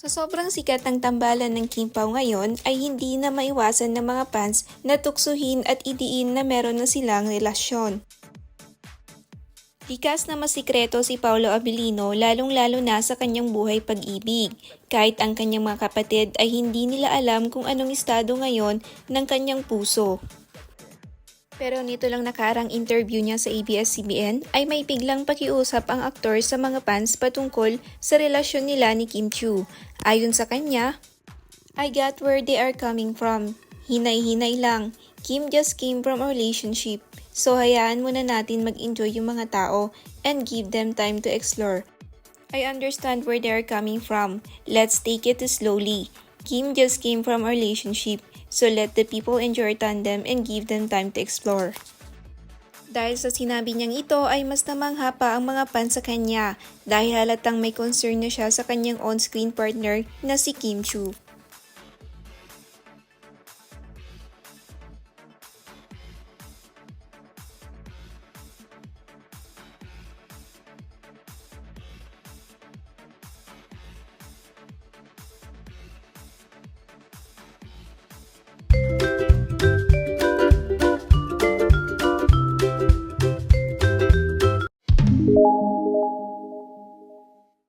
Sa sobrang sikat ng tambalan ng Kim Pao ngayon ay hindi na maiwasan ng mga fans na tuksuhin at idiin na meron na silang relasyon. Likas na masikreto si Paulo Abilino lalong-lalo na sa kanyang buhay pag-ibig. Kahit ang kanyang mga kapatid ay hindi nila alam kung anong estado ngayon ng kanyang puso. Pero nito lang nakarang interview niya sa ABS-CBN ay may biglang pakiusap ang aktor sa mga fans patungkol sa relasyon nila ni Kim Chiu. Ayon sa kanya, I got where they are coming from. Hinay-hinay lang. Kim just came from a relationship. So hayaan muna natin mag-enjoy yung mga tao and give them time to explore. I understand where they are coming from. Let's take it slowly. Kim just came from a relationship. So let the people enjoy tandem and give them time to explore. Dahil sa sinabi niyang ito ay mas namangha pa ang mga fans sa kanya dahil halatang may concern na siya sa kanyang on-screen partner na si Kim Chu.